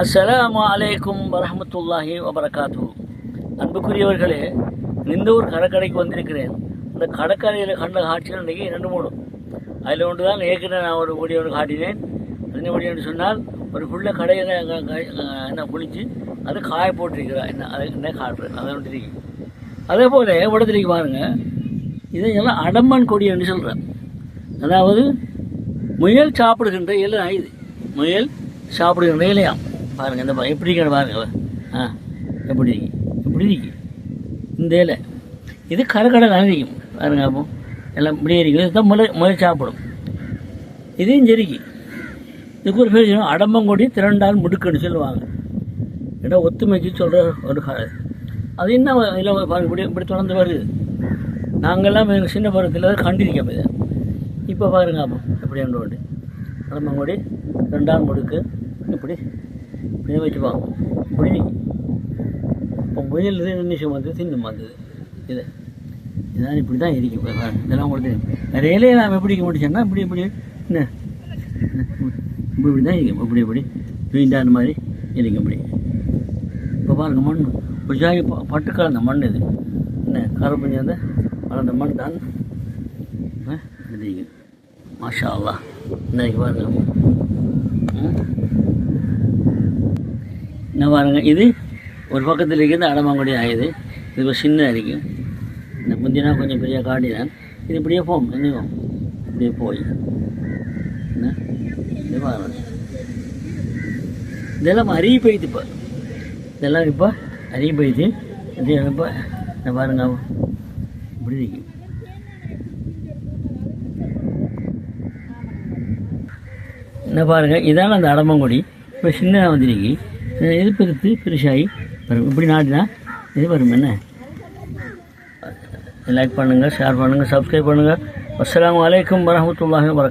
அஸ்ஸலாமு அலைக்கும் வரமத்துல்லாஹி வபரகாத்து அன்புக்குரியவர்களே இந்த ஒரு கடற்கரைக்கு வந்திருக்கிறேன். இந்த கடற்கரையில் கண்ட காட்சிகள் இன்றைக்கி ரெண்டு மூணு அதில் ஒன்று தான் ஏற்கனவே நான் ஒரு வீடியோ ஒன்று காட்டினேன். என்ன வீடியோ என்று சொன்னால் ஒரு புள்ள கடையில் என்ன குளித்து அது காய போட்டிருக்கிறா. என்ன அதை என்ன காட்டுறேன் அதை ஒன்று இருக்கு அதே போல் இடத்துக்கு பாருங்கள் இதையெல்லாம் அடம்பன் கொடி என்று சொல்கிறேன் அதாவது முயல் சாப்பிடுகின்ற இலை இது. முயல் சாப்பிடுகின்ற இலையாம். பாருங்கள் இந்த பா- எப்படி இருக்கிற பாருங்கள் ஆ எப்படி இருக்கு? எப்படி இருக்கு? இந்த இலை. இது கரக்கடை நினைக்கும் பாருங்க அப்போ. எல்லாம் இப்படியே இருக்குது இதுதான் முளை முளை சாப்பிடும். இதையும் சரிக்கு. இதுக்கு ஒரு பேர் அடம்பங்கொடி திரண்டால் முடுக்குன்னு சொல்லுவாங்க. ஏன்னா ஒத்துமைக்கு சொல்கிற ஒரு க- அது என்ன இதில் இப்படி இப்படி தொடர்ந்து வருது. நாங்கள்லாம் எங்கள் சின்ன பருவத்தில் அதை கண்டிருக்கோம் இதை. இப்போ பாருங்க அப்போ. எப்படி ஒன்று அடம்பங்கொடி ரெண்டாம் முடுக்கு. இப்படி இப்படி வச்சுப்பாங்க இப்படி இப்போ முயல் இது நிமிஷம் வந்தது இன்னும் வந்தது இது இதான் இப்படி தான் இருக்கும் இதெல்லாம் உங்களுக்கு நிறையிலே நிறைய நாம் எப்படி முடிச்சோன்னா இப்படி இப்படி என்ன இப்படி இப்படி தான் இருக்கும் இப்படி இப்படி வீண்டான மாதிரி இருக்கும் இப்படி இப்போ பாருங்கள் மண் ஒரு பட்டு கலந்த மண் இது என்ன கருப்பு சேர்ந்த வளர்ந்த மண் தான் மாஷா அல்லா இன்னைக்கு பாருங்கள் இங்கே என்ன பாருங்க இது ஒரு பக்கத்தில் இருக்கிறது அடமாங்குடி ஆயுது இது ஒரு சின்ன இருக்கும் இந்த முந்தினா கொஞ்சம் பெரிய காட்டினான் இது இப்படியே போகும் என்னையும் இப்படியே போய். என்ன? இது பாருங்க. இதெல்லாம் அரிய பெய்து இப்போ. இதெல்லாம் இப்போ அரிய பெய்து இது இப்போ இந்த பாருங்க இப்படி இருக்கு. என்ன பாருங்க இதான அந்த அடமங்குடி. இப்போ சின்னதாக வந்துருக்கு. இது பெருத்து பெருசாகி வரும். இப்படி நாட்டினா இது வரும் என்ன? லைக் பண்ணுங்கள் ஷேர் பண்ணுங்கள் சப்ஸ்கிரைப் பண்ணுங்கள் அஸ்லாம் வலைக்கம் வரஹ்மத்துல்லாஹி வபரகாத்துஹு